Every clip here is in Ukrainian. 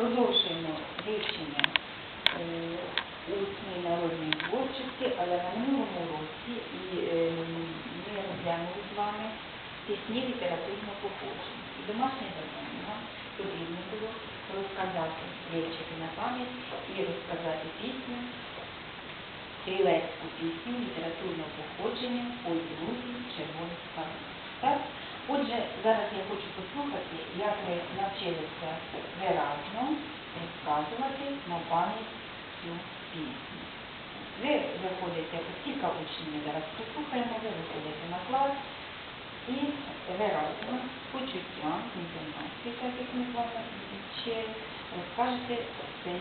Продовжуємо вивчення е, усної народної творчості, але на минулому році і е, ми розглянули з вами пісні літературного походження. І домашнє завдання потрібно було розказати, вивчити на пам'ять і розказати пісню, стрілецьку пісню літературного походження «Ой, друзі, червоних скарб». Зараз я хочу послухати, як ви навчилися виразно розказувати на пам'ять цю пісню. Ви виходите, кілька учнів ми зараз послухаємо, ви виходите на клас і виразно, з почуттям, інтонації, так як ми з вами вчили, розкажете цей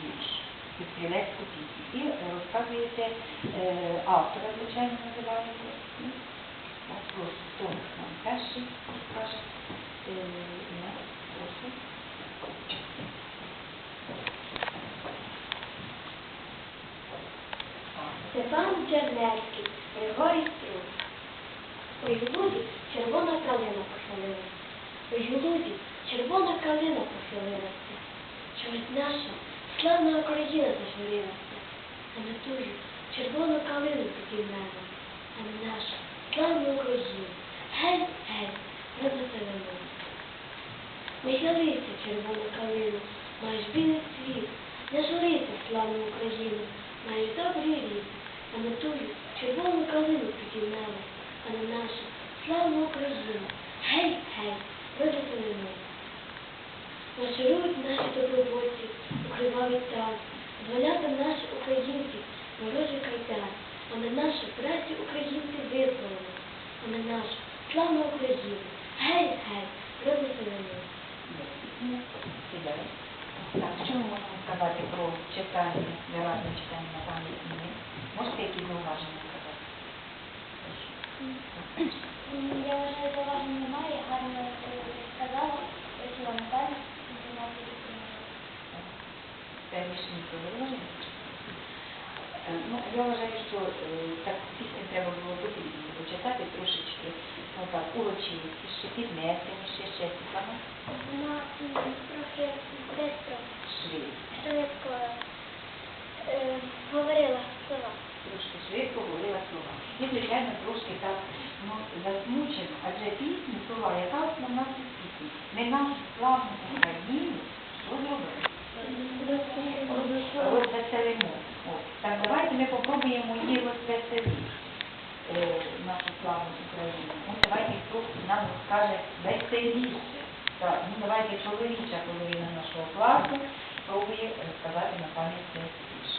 вірш, цю стрілецьку пісню. І розказуєте е, автора, звичайно, називаєте. Вопрос, перший розкаже? Е, прошу. Степан Чернецький, Григорій Струк. Ой, в лузі червона калина похилилася. В лузі червона калина похилилася. Чогось наша славна Україна зажурилася. А на тую червону калину підіймемо. А на нашу славну Україну. Гей, гей, розвеселимо. Не хилися, червона калина, маєш білий цвіт, не журися, славну Україну, маєш добрий рід, а на тую червону калину підіймемо, а на нашу славну Україну. Гей, гей, розвеселимо. Марширують наші добровольці у кривавий тан, наші українці, ворожий кайдан, а на нашу працю українці визволили, а на нашу славну Україну. Гей, гей, розвеселимо. Так, що ми можемо сказати про читання, виразне читання на пам'ять книги? Можете якісь зауваження сказати? Я вважаю, зауважень немає, гарно сказала, працювала на пам'ять, інформацію Переміщені зауваження? Е, Ну, я вважаю, що е, так пісню треба було потрібно почитати трошечки, ну так, урочисті, піднесені, ще ще саме Вона трохи швидко. швидко е, говорила слова. Трошки швидко говорила слова. І, звичайно, трошки так ну, засмучено, адже пісні, слова, яка основна пісні? Не нашу славну Україну, що зробили? Розвеселимо. Так давайте ми попробуємо її розвеселити, е, нашу славну Україну. Ну, давайте хто нам розкаже веселіше. Так, ну давайте чоловіча половина нашого класу пробує розказати на пам'ять вірш.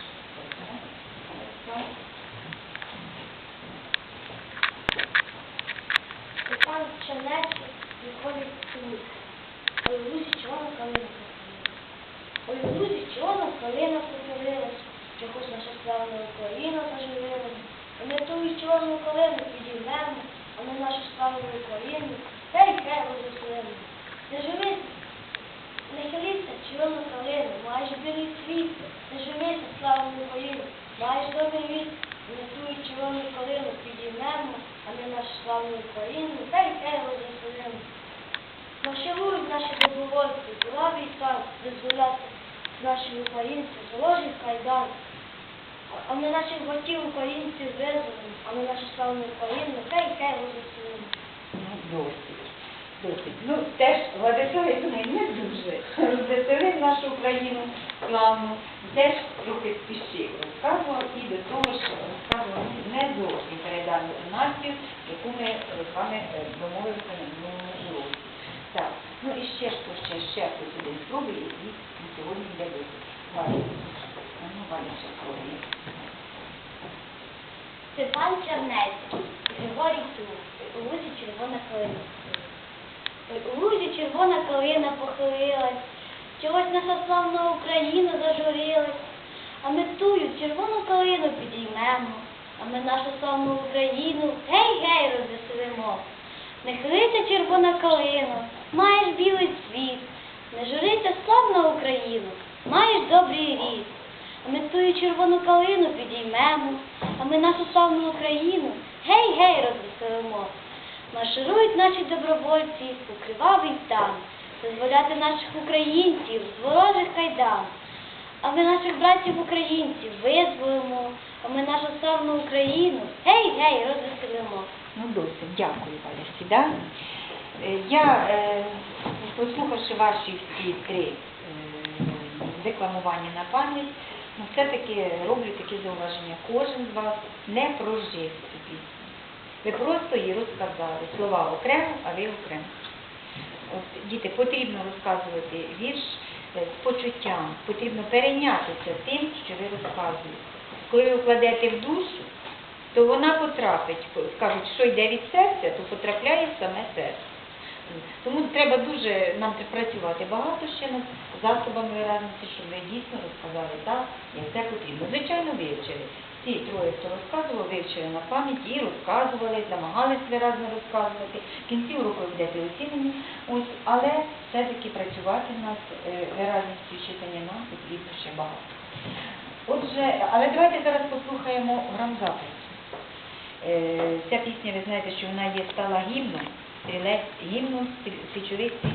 Степан Чернецький виходить тут. Ой, в лузі червона калина похилилась. Ой, в лузі червона калина похилилась. Чогось наша славна Україна заживилась. І ми ту чорну калину підіймемо, а ми нашу славну Україну, та й хай розвеселимо. Не живися, не хилися, червону калину, маєш білий цвіт, не живися, славну Україну, маєш добрий вік, ми ту червону калину підіймемо, а ми нашу славну Україну, та й хай розвеселимо. Марширують наші добровольці, кровавий стан, дозволяти нашим українцям, заложив кайдан. А ми наших батьків українців ми нашу та й хай розвеселимо. Ну, досить. Досить. Ну, теж Владислав, думаю, не дуже розвеселив нашу Україну славну, теж трохи спішив розказував і до того ж розказував не зовсім передану інформацію, яку ми з вами е, домовилися на минулому уроці. Так, ну і ще хто ще, ще хтось один спробує, і сьогодні йде досить. Валя, ну, Валя ще спробує. Степан Чернецький, Григорій Тур, у лузі червона калина. У лузі червона калина похилилась, чогось наша славна Україна зажурилась, а ми тую червону калину підіймемо, а ми нашу славну Україну гей-гей розвеселимо. Не хилися червона калина, маєш білий цвіт, не журися славна Україну, маєш добрий рід. А ми тую червону калину підіймемо, а ми нашу славну Україну гей-гей розвеселимо. Марширують наші добровольці у кривавий стан, визволяти наших українців з ворожих кайдан. А ми наших братів українців визволимо, а ми нашу славну Україну гей, гей, розвеселимо. Ну, досить. Дякую, Валя Сіда. Е, Я, е, послухавши ваші всі три е, декламування на пам'ять, ну, все-таки роблю такі зауваження. Кожен з вас не прожив цю пісню. Ви просто її розказали. Слова окремо, а ви окремо. От, діти, потрібно розказувати вірш е, з почуттям, потрібно перейнятися тим, що ви розказуєте. Коли ви вкладете в душу, то вона потрапить, кажуть, що йде від серця, то потрапляє в саме серце. Тому треба дуже нам працювати багато ще над засобами виразності, щоб ви дійсно розказали так, як це потрібно. Звичайно, вивчили. Всі троє, хто розказував, вивчили на пам'ять і розказували, намагались виразно розказувати. В кінці уроку будете оцінені. Ось, але все-таки працювати в нас е, виразністю читання нам потрібно ще багато. Отже, але давайте зараз послухаємо грамзапис. Е, Ця пісня, ви знаєте, що вона є стала гімном, стрелять гимн сечевести